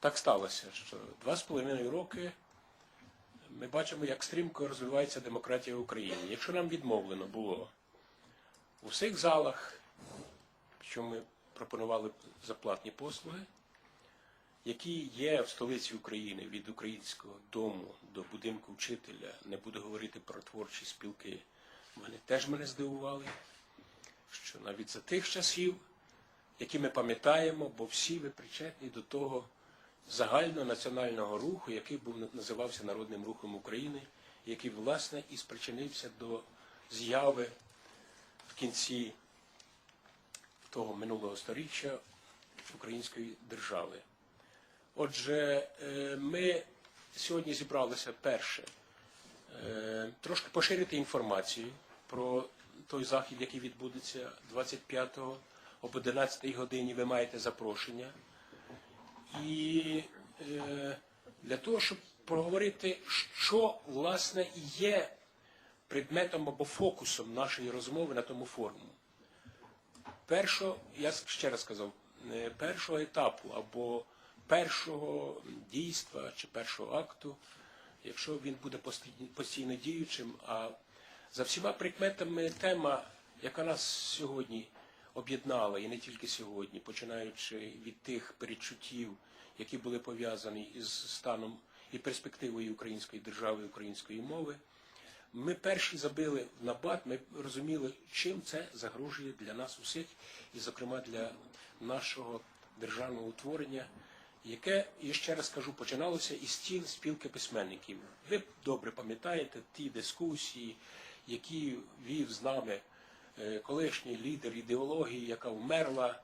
так сталося, що два з половиною роки ми бачимо, як стрімко розвивається демократія в Україні. Якщо нам відмовлено було у всіх залах, що ми пропонували за платні послуги, які є в столиці України від українського дому до будинку вчителя, не буду говорити про творчі спілки, вони теж мене здивували, що навіть за тих часів, які ми пам'ятаємо, бо всі ви причетні до того загальнонаціонального руху, який був називався Народним рухом України, який, власне, і спричинився до з'яви в кінці того минулого сторіччя української держави. Отже, е, ми сьогодні зібралися перше е, трошки поширити інформацію про той захід, який відбудеться 25-го об 11 годині. Ви маєте запрошення. І е, для того, щоб проговорити, що власне є предметом або фокусом нашої розмови на тому форуму. Першого, я ще раз сказав, е, першого етапу або першого дійства чи першого акту, якщо він буде постійно- діючим, а за всіма прикметами тема, яка нас сьогодні об'єднала, і не тільки сьогодні, починаючи від тих перечуттів, які були пов'язані із станом і перспективою української держави, української мови, ми перші забили в набат, ми розуміли, чим це загрожує для нас усіх, і, зокрема, для нашого державного утворення, яке, я ще раз кажу, починалося із стіл спілки письменників. Ви добре пам'ятаєте ті дискусії, які вів з нами колишній лідер ідеології, яка вмерла,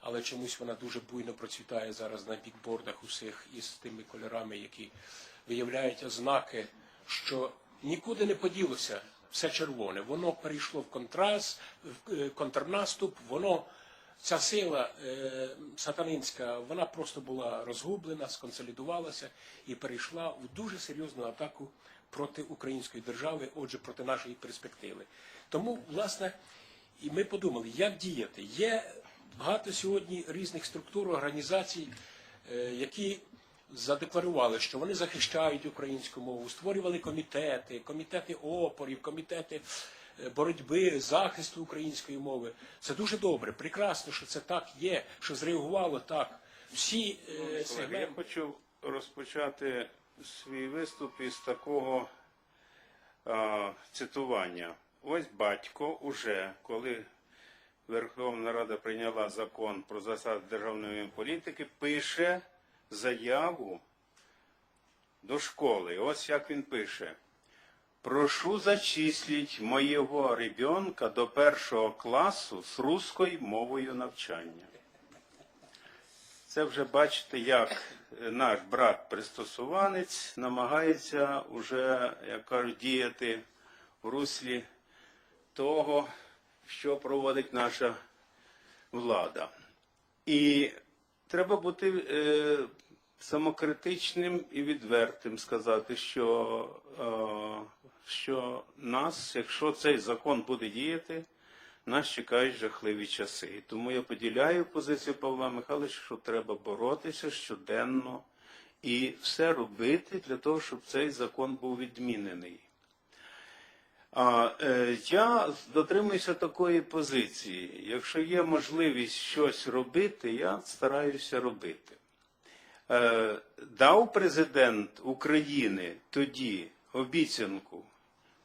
але чомусь вона дуже буйно процвітає зараз на бікбордах усіх із тими кольорами, які виявляють ознаки, що нікуди не поділося все червоне. Воно перейшло в контраст, в е, контрнаступ, воно. Ця сила е, сатанинська, вона просто була розгублена, сконсолідувалася і перейшла в дуже серйозну атаку проти української держави, отже, проти нашої перспективи. Тому, власне, і ми подумали, як діяти. Є багато сьогодні різних структур, організацій, е, які задекларували, що вони захищають українську мову, створювали комітети, комітети опорів, комітети е, боротьби, захисту української мови. Це дуже добре, прекрасно, що це так є, що зреагувало так. Всі е, Колеги, Я хочу розпочати свій виступ із такого а, цитування. Ось батько уже, коли Верховна Рада прийняла закон про засади державної політики, пише заяву до школи. Ось як він пише. Прошу зачислить моєго ребенка до першого класу з русською мовою навчання. Це вже бачите, як наш брат пристосуванець намагається уже, як кажуть, діяти в руслі того, що проводить наша влада. І треба бути е, самокритичним і відвертим, сказати, що, е, що нас, якщо цей закон буде діяти, нас чекають жахливі часи. І тому я поділяю позицію Павла Михайловича, що треба боротися щоденно і все робити для того, щоб цей закон був відмінений. А е, я дотримуюся такої позиції. Якщо є можливість щось робити, я стараюся робити. Е, дав президент України тоді обіцянку,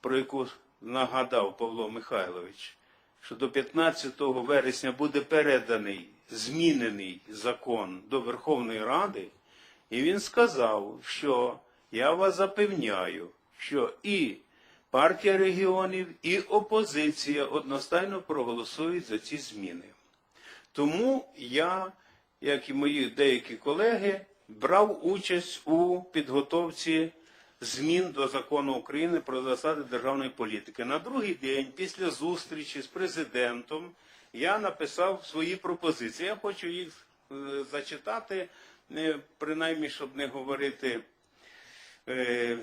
про яку нагадав Павло Михайлович, що до 15 вересня буде переданий змінений закон до Верховної Ради, і він сказав, що я вас запевняю, що і партія регіонів, і опозиція одностайно проголосують за ці зміни. Тому я, як і мої деякі колеги, брав участь у підготовці змін до закону України про засади державної політики. На другий день, після зустрічі з президентом, я написав свої пропозиції. Я хочу їх е, зачитати, е, принаймні, щоб не говорити е,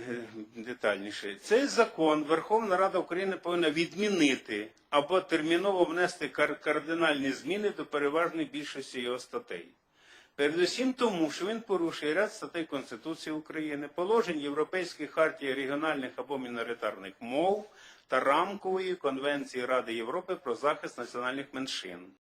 детальніше. Цей закон Верховна Рада України повинна відмінити або терміново внести кар- кардинальні зміни до переважної більшості його статей. Передусім тому, що він порушує ряд статей Конституції України, положень Європейської хартії регіональних або міноритарних мов та рамкової конвенції Ради Європи про захист національних меншин.